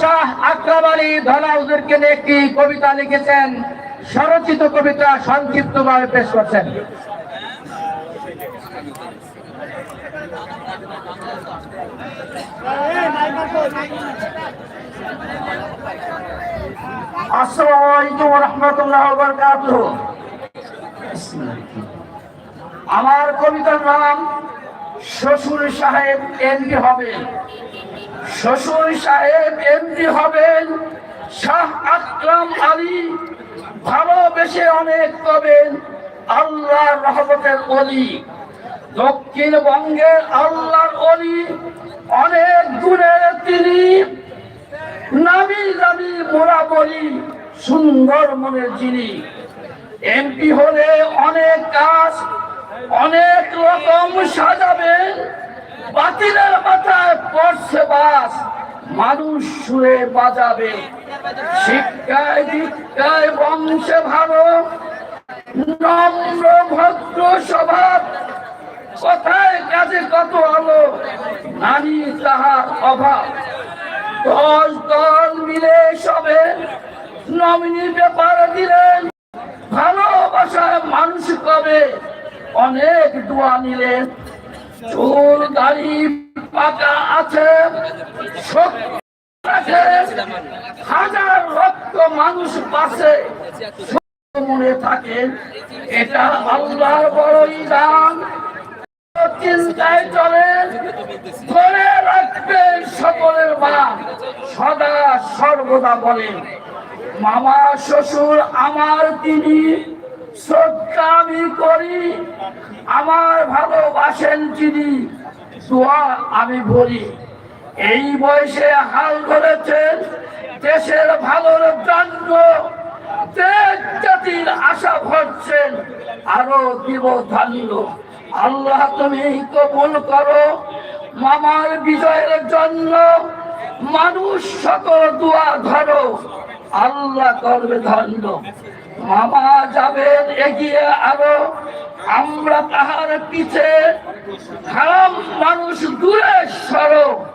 শাহ একটি কবিতা লিখেছেন। কবিতা সংক্ষিপ্তভাবে পেশ করছেন। আমার কবিতার নাম শ্বশুর সাহেব এমপি হবেন শ্বশুর সাহেব এমপি হবেন, শাহ আকরাম আলী ভালোবেসে অনেক কবেন আল্লাহ রহমতের অলি দক্ষিণবঙ্গের আল্লাহর অলি অনেক দূরে তিনি। নামি দামি মোরা বলি, সুন্দর মনের যিনি। এমপি হলে অনেক কাজ, অনেক রকম সাজাবেন বাতিলের মাথায় পড়ছে বাস, মানুষ শুয়ে বাজাবে। শিক্ষায়, দীক্ষায় বংশে ভালো, নম্র ভদ্র স্বভাব। কথায় কাজে কত আলো নারী তাহার অভাব। দশ দল মিলে সবে নমিনি ব্যাপার দিলেন, ভালোবাসায় মানুষ কবে? অনেক দোয়া নিলেন চুল দাড়ি পাকা আছে আছে, হাজার লক্ষ মানুষ পাশে মনে থাকে, এটা আল্লাহর বড়ই দান চিন্তায় চলে, ধরে রাখবে সকলের মা সদা সর্বদা বলেন মামা, শ্বশুর আমার তিনি। শ্রদ্ধা আমি করি, আমার ভালোবাসেন তিনি দোয়া আমি বলি এই বয়সে হাল ধরেছেন, দেশের ভালোর জন্য আশা ভরছেন, আরও দিব ধান্য আল্লাহ তুমি কবুল করো, মামার বিজয়ের জন্য মানুষ সকল দোয়া ধরো, আল্লাহ করবে ধন্য। মামা যাবেন, এগিয়ে আরও। আমরা তাহার পিছে হারাম মানুষ দূরে সরো।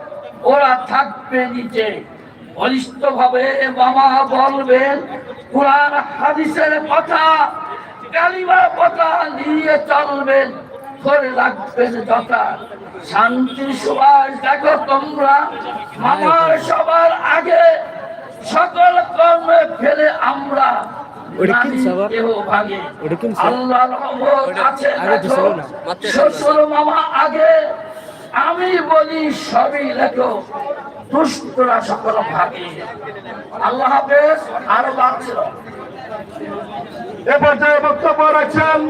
ওরা থাকবে নিচে। বলিষ্ঠ ভাবে মামা বলবেন, কোরআন হাদিসের কথা কালিমার কথা নিয়ে চলবেন। করে রাখবেন যথা। শান্তি সুবাস দেখো তোমরা। মামার সবার আগে সকল কর্মে ফেলে আমরা সবার? সবার? সবার আমি বলি সবই লেখো। দুষ্টরা সকল ভাগে। আল্লাহ হাফেজ আরও বাড়ছিল এ পর্যায়ে বক্তব্য রাখছেন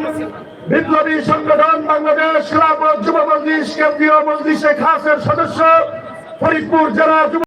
বিপ্লবী সংগঠন বাংলাদেশ যুব মজলিস কেন্দ্রীয় মজলিসে খাসের সদস্য ফরিদপুর জেলা যুব